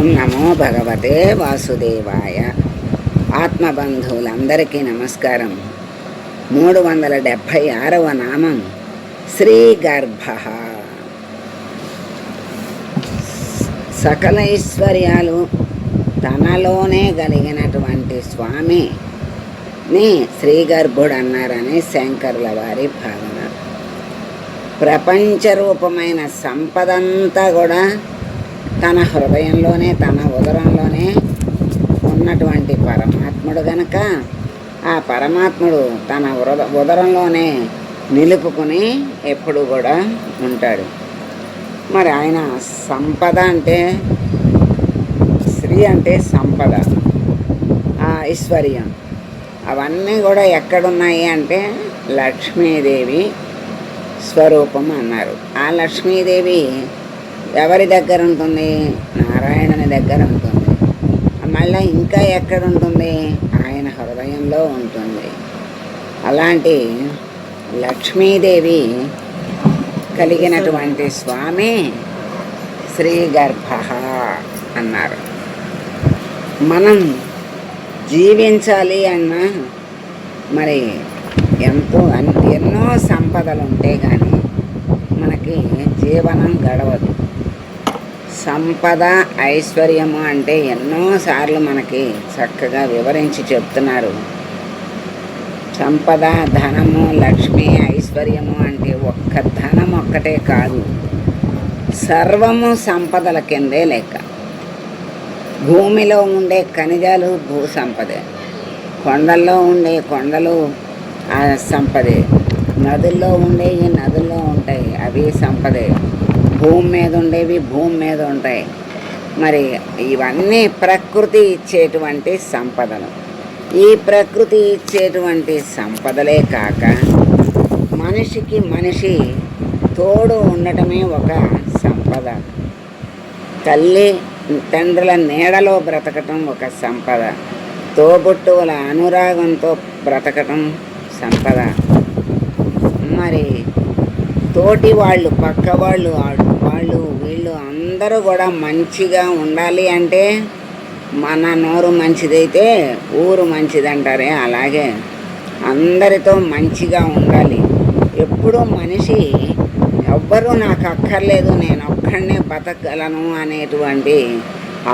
ఓం నమో భగవతే వాసుదేవాయ. ఆత్మబంధువులందరికీ నమస్కారం. మూడు వందల డెబ్భై ఆరవ నామం శ్రీ గర్భ సకల ఐశ్వర్యాలు తనలోనే కలిగినటువంటి స్వామిని శ్రీగర్భుడు అన్నారని శంకరుల వారి భావన. ప్రపంచ రూపమైన సంపదంతా కూడా తన హృదయంలోనే తన ఉదరంలోనే ఉన్నటువంటి పరమాత్ముడు గనక ఆ పరమాత్ముడు తన ఉద ఉదరంలోనే నిలుపుకుని ఎప్పుడు కూడా ఉంటాడు. మరి ఆయన సంపద అంటే స్త్రీ అంటే సంపద ఆ ఐశ్వర్యం. అవన్నీ కూడా ఎక్కడున్నాయి అంటే లక్ష్మీదేవి స్వరూపం అన్నారు. ఆ లక్ష్మీదేవి ఎవరి దగ్గర ఉంటుంది? నారాయణుని దగ్గర ఉంటుంది. మళ్ళీ ఇంకా ఎక్కడ ఉంటుంది? ఆయన హృదయంలో ఉంటుంది. అలాంటి లక్ష్మీదేవి కలిగినటువంటి స్వామి శ్రీగర్భ అన్నారు. మనం జీవించాలి అన్న మరి ఎంతో ఎన్నో సంపదలు ఉంటే కానీ మనకి జీవనం గడవదు. సంపద ఐశ్వర్యము అంటే ఎన్నోసార్లు మనకి చక్కగా వివరించి చెప్తున్నారు. సంపద ధనము లక్ష్మి ఐశ్వర్యము అంటే ఒక్క ధనం ఒక్కటే కాదు. సర్వము సంపదల కిందే లెక్క భూమిలో ఉండే ఖనిజాలు భూ సంపదే. కొండల్లో ఉండే కొండలు ఆ సంపదే. నదుల్లో ఉండే ఈ నదుల్లో ఉంటాయి. అవి సంపదే. భూమి మీద ఉండేవి భూమి మీద ఉంటాయి. మరి ఇవన్నీ ప్రకృతి ఇచ్చేటువంటి సంపదలు. ఈ ప్రకృతి ఇచ్చేటువంటి సంపదలే కాక మనిషికి మనిషి తోడు ఉండటమే ఒక సంపద. తల్లి తండ్రుల నీడలో బ్రతకటం ఒక సంపద. తోబుట్టువుల అనురాగంతో బ్రతకటం సంపద. మరి తోటి వాళ్ళు పక్క వాళ్ళు ఆడు వాళ్ళు వీళ్ళు అందరూ కూడా మంచిగా ఉండాలి అంటే మన నోరు మంచిదైతే ఊరు మంచిదంటారే అలాగే అందరితో మంచిగా ఉండాలి. ఎప్పుడూ మనిషి ఎవ్వరూ నాకు అక్కర్లేదు నేను ఒక్కడనే బతకగలను అనేటువంటి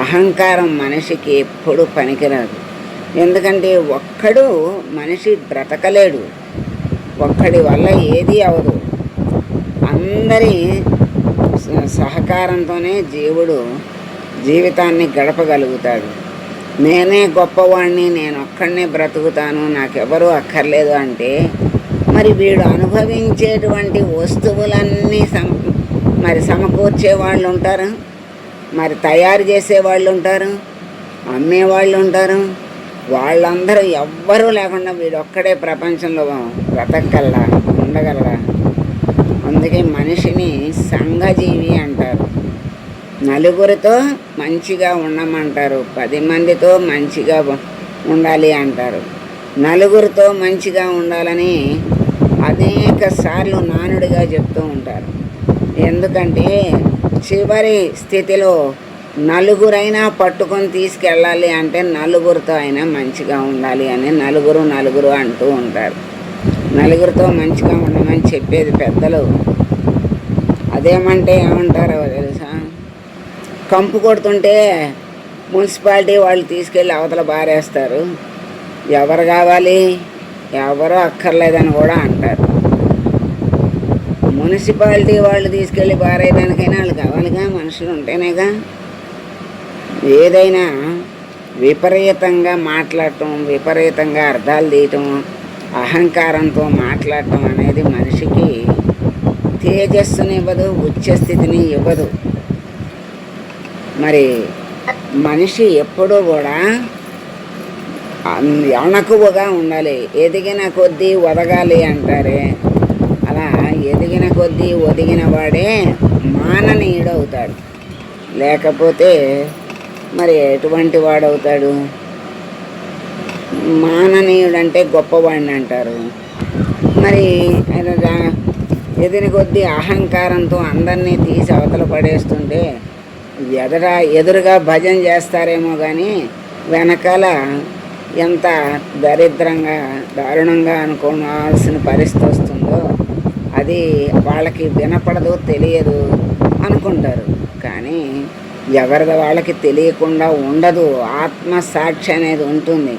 అహంకారం మనిషికి ఎప్పుడు పనికిరాదు. ఎందుకంటే ఒక్కడు మనిషి బ్రతకలేడు. ఒక్కడి వల్ల ఏది అవదు అందరి సహకారంతోనే జీవుడు జీవితాన్ని గడపగలుగుతాడు. నేనే గొప్పవాణ్ణి నేను ఒక్కడనే బ్రతుకుతాను నాకెవరూ అక్కర్లేదు అంటే మరి వీడు అనుభవించేటువంటి వస్తువులన్నీ సమ మరి సమకూర్చే వాళ్ళు ఉంటారు మరి తయారు చేసే వాళ్ళు ఉంటారు అమ్మేవాళ్ళు ఉంటారు వాళ్ళందరూ ఎవ్వరూ లేకుండా వీడు ఒక్కడే ప్రపంచంలో బ్రతకగలరా ఉండగలరా అందుకే మనిషిని సంఘజీవి అంటారు. నలుగురితో మంచిగా ఉండమంటారు. పది మందితో మంచిగా ఉండాలి అంటారు. నలుగురితో మంచిగా ఉండాలని అనేక సార్లు నానుడిగా చెప్తూ ఉంటారు. ఎందుకంటే చివరి స్థితిలో నలుగురైనా పట్టుకొని తీసుకెళ్ళాలి అంటే నలుగురితో అయినా మంచిగా ఉండాలి అని నలుగురు నలుగురు అంటూ ఉంటారు. నలుగురితో మంచిగా ఉండమని చెప్పేది పెద్దలు అదేమంటే ఏమంటారో తెలుసా? కంపు కొడుతుంటే మున్సిపాలిటీ వాళ్ళు తీసుకెళ్ళి అవతల బారేస్తారు. ఎవరు కావాలి? ఎవరో అక్కర్లేదని కూడా అంటారు. మున్సిపాలిటీ వాళ్ళు తీసుకెళ్ళి బారేయడానికైనా వాళ్ళు కావాలిగా? మనుషులు ఉంటేనేగా. ఏదైనా విపరీతంగా మాట్లాడటం విపరీతంగా అర్థాలు తీయటం అహంకారంతో మాట్లాడటం అనేది మనిషికి తేజస్సుని ఇవ్వదు ఉచ్చస్థితిని ఇవ్వదు. మరి మనిషి ఎప్పుడూ కూడా అణకువగా ఉండాలి. ఎదిగిన కొద్దీ ఒదగాలి అంటారే. అలా ఎదిగిన కొద్దీ ఒదిగిన వాడే మాననీయుడవుతాడు. లేకపోతే మరి ఎటువంటి వాడవుతాడు? మాననీయుడంటే గొప్పవాడిని అంటారు మరి అది ఎదిరి కొద్దీ అహంకారంతో అందరినీ తీసి అవతల పడేస్తుంటే ఎదర ఎదురుగా భజన చేస్తారేమో కానీ వెనకాల ఎంత దరిద్రంగా దారుణంగా అనుకోవాల్సిన పరిస్థితి వస్తుందో అది వాళ్ళకి వినపడదు తెలియదు అనుకుంటారు. కానీ ఎవరిది వాళ్ళకి తెలియకుండా ఉండదు. ఆత్మ సాక్షి అనేది ఉంటుంది.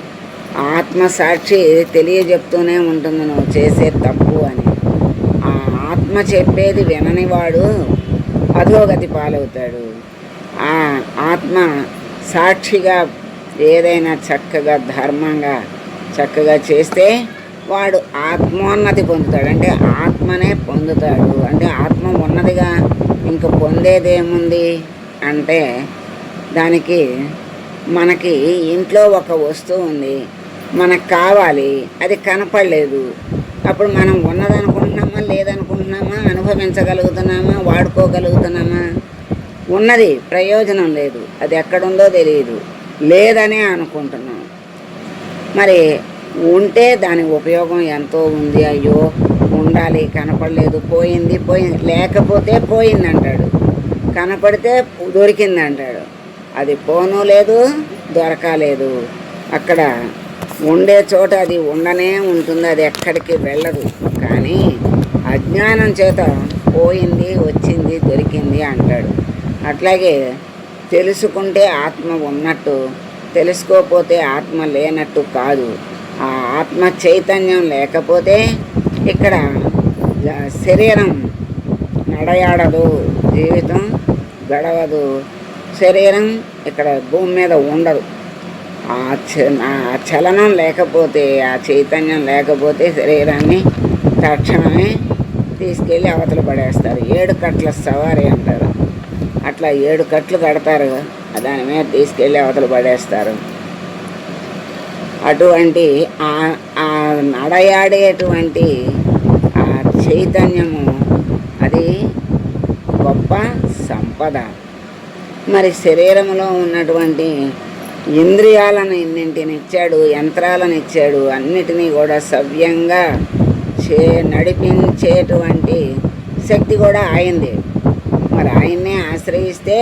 ఆత్మ సాక్షి తెలియజెప్తూనే ఉంటుంది నువ్వు చేసే తప్పు అని. ఆత్మ చెప్పేది విననివాడు అధోగతి పాలవుతాడు. ఆ ఆత్మ సాక్షిగా ఏదైనా చక్కగా ధర్మంగా చక్కగా చేస్తే వాడు ఆత్మోన్నతి పొందుతాడు. అంటే ఆత్మనే పొందుతాడు. అంటే ఆత్మ ఉన్నదిగా ఇంక పొందేదేముంది అంటే దానికి మనకి ఇంట్లో ఒక వస్తువు ఉంది. మనకు కావాలి. అది కనపడలేదు. అప్పుడు మనం ఉన్నదనుకుంటున్నామా లేదనుకుంటున్నామా అనుభవించగలుగుతున్నామా వాడుకోగలుగుతున్నామా? ఉన్నది ప్రయోజనం లేదు. అది ఎక్కడుందో తెలియదు. లేదనే అనుకుంటున్నాం. మరి ఉంటే దాని ఉపయోగం ఎంతో ఉంది. అయ్యో ఉండాలి కనపడలేదు పోయింది పోయింది. లేకపోతే పోయింది అంటాడు కనపడితే దొరికింది అంటాడు అది పోను లేదు దొరకలేదు. అక్కడ ఉండే చోట అది ఉండనే ఉంటుంది అది ఎక్కడికి వెళ్ళదు. కానీ అజ్ఞానం చేత పోయింది వచ్చింది దొరికింది అంటాడు. అట్లాగే తెలుసుకుంటే ఆత్మ ఉన్నట్టు తెలుసుకోకపోతే ఆత్మ లేనట్టు కాదు. ఆ ఆత్మ చైతన్యం లేకపోతే ఇక్కడ శరీరం నడయాడదు జీవితం గడవదు. శరీరం ఇక్కడ భూమి మీద ఉండదు. ఆ చ- ఆ చలనం లేకపోతే ఆ చైతన్యం లేకపోతే శరీరాన్ని తక్షణమే తీసుకెళ్ళి అవతల పడేస్తారు. ఏడు కట్ల సవారి అంటారు. అట్లా ఏడు కట్లు కడతారు. దాని మీద తీసుకెళ్ళి అవతల పడేస్తారు. అటువంటి ఆ ఆ నడయాడేటువంటి ఆ చైతన్యము అది గొప్ప సంపద. మరి శరీరంలో ఉన్నటువంటి ఇంద్రియాలను ఇన్నింటిని ఇచ్చాడు యంత్రాలను ఇచ్చాడు అన్నిటినీ కూడా సవ్యంగా చే నడిపించేటువంటి శక్తి కూడా ఆయనది. మరి ఆయన్నే ఆశ్రయిస్తే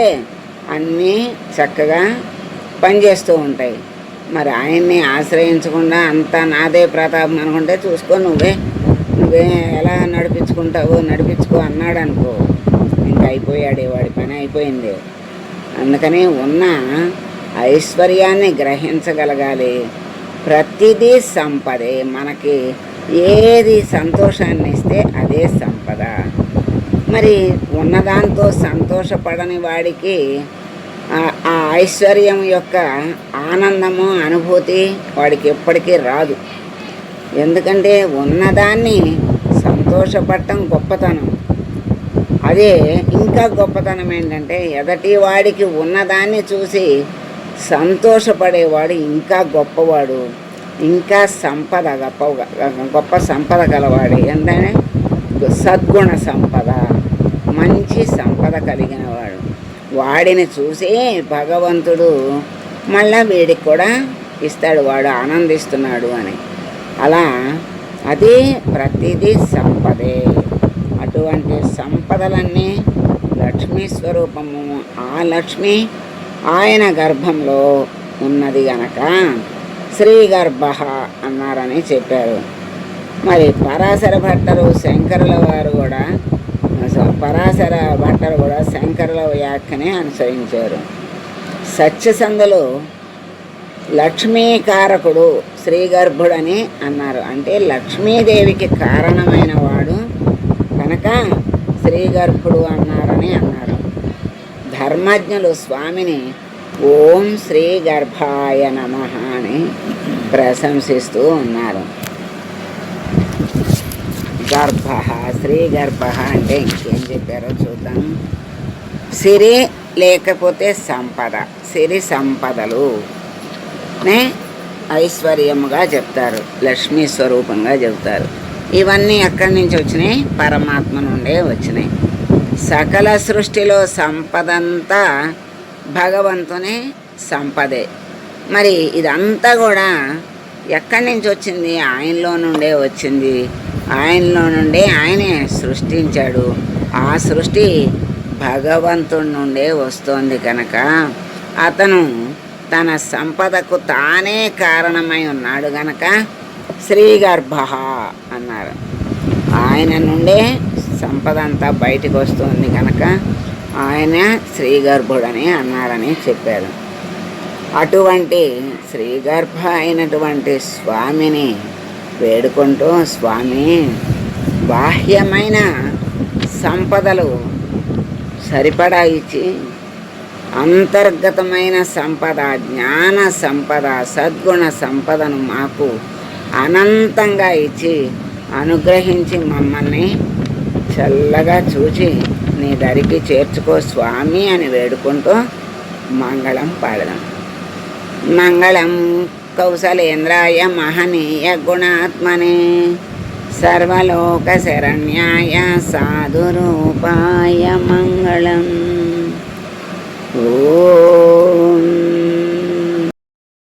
అన్నీ చక్కగా పనిచేస్తూ ఉంటాయి. మరి ఆయన్ని ఆశ్రయించకుండా అంతా నాదే ప్రతాపం అనుకుంటే చూసుకో నువ్వే నువ్వే ఎలా నడిపించుకుంటావో నడిపించుకో అన్నాడు అనుకో ఇంకా అయిపోయాడే వాడి పని అయిపోయింది. అందుకని ఉన్న ఐశ్వర్యాన్ని గ్రహించగలగాలి. ప్రతిదీ సంపదే. మనకి ఏది సంతోషాన్ని ఇస్తే అదే సంపద. మరి ఉన్నదాంతో సంతోషపడని వాడికి ఆ- ఐశ్వర్యం యొక్క ఆనందము అనుభూతి వాడికి ఎప్పటికీ రాదు. ఎందుకంటే ఉన్నదాన్ని సంతోషపడటం గొప్పతనం. అదే ఇంకా గొప్పతనం ఏంటంటే ఎదటి వాడికి ఉన్నదాన్ని చూసి సంతోషపడేవాడు ఇంకా గొప్పవాడు ఇంకా సంపద గొప్ప గొప్ప సంపద గలవాడు. ఏంటనే సద్గుణ సంపద మంచి సంపద కలిగిన వాడు వాడిని చూసి భగవంతుడు మళ్ళా వీడికి కూడా ఇస్తాడు వాడు ఆనందిస్తున్నాడు అని. అలా అది ప్రతిదీ సంపదే. అటువంటి సంపదలన్నీ లక్ష్మీ స్వరూపము. ఆ లక్ష్మి ఆయన గర్భంలో ఉన్నది గనక శ్రీ గర్భ అన్నారని చెప్పారు. మరి పరాశర భట్టరు శంకరుల వారు కూడా పరాశర భట్టరు కూడా శంకరుల వ్యాఖ్యని అనుసరించారు. సత్యసంధులు లక్ష్మీకారకుడు శ్రీగర్భుడని అన్నారు. అంటే లక్ష్మీదేవికి కారణమైన వాడు కనుక శ్రీగర్భుడు అన్నారని అన్నారు. ధర్మజ్ఞులు స్వామిని ఓం శ్రీ గర్భాయ నమ అని ప్రశంసిస్తూ ఉన్నారు. గర్భ శ్రీ గర్భ అంటే ఇంకేం చెప్పారో చూద్దాం. సిరి లేకపోతే సంపద సిరి సంపదలు నే ఐశ్వర్యముగా చెప్తారు లక్ష్మీ స్వరూపంగా చెప్తారు. ఇవన్నీ ఎక్కడి నుంచి వచ్చినాయి? పరమాత్మ నుండే వచ్చినాయి. సకల సృష్టిలో సంపదంతా భగవంతుని సంపదే. మరి ఇదంతా కూడా ఎక్కడి నుంచి వచ్చింది? ఆయనలో నుండే వచ్చింది. ఆయనలో నుండే ఆయనే సృష్టించాడు. ఆ సృష్టి భగవంతుడి నుండే వస్తోంది కనుక అతను తన సంపదకు తానే కారణమై ఉన్నాడు గనక శ్రీగర్భ అన్నారు. ఆయన నుండే సంపద అంతా బయటికి వస్తుంది కనుక ఆయన శ్రీగర్భుడని అన్నారని చెప్పారు. అటువంటి శ్రీగర్భ అయినటువంటి స్వామిని వేడుకుంటూ స్వామి బాహ్యమైన సంపదలు సరిపడా ఇచ్చి అంతర్గతమైన సంపద జ్ఞాన సంపద సద్గుణ సంపదను మాకు అనంతంగా ఇచ్చి అనుగ్రహించి మమ్మల్ని చల్లగా చూచి నీ దరికి చేర్చుకో స్వామి అని వేడుకుంటూ మంగళం పాడదాం. మంగళం కౌశలేంద్రాయ మహనీయ గుణాత్మనే సర్వలోక శరణ్యాయ సాధురూపాయ మంగళం. ఓ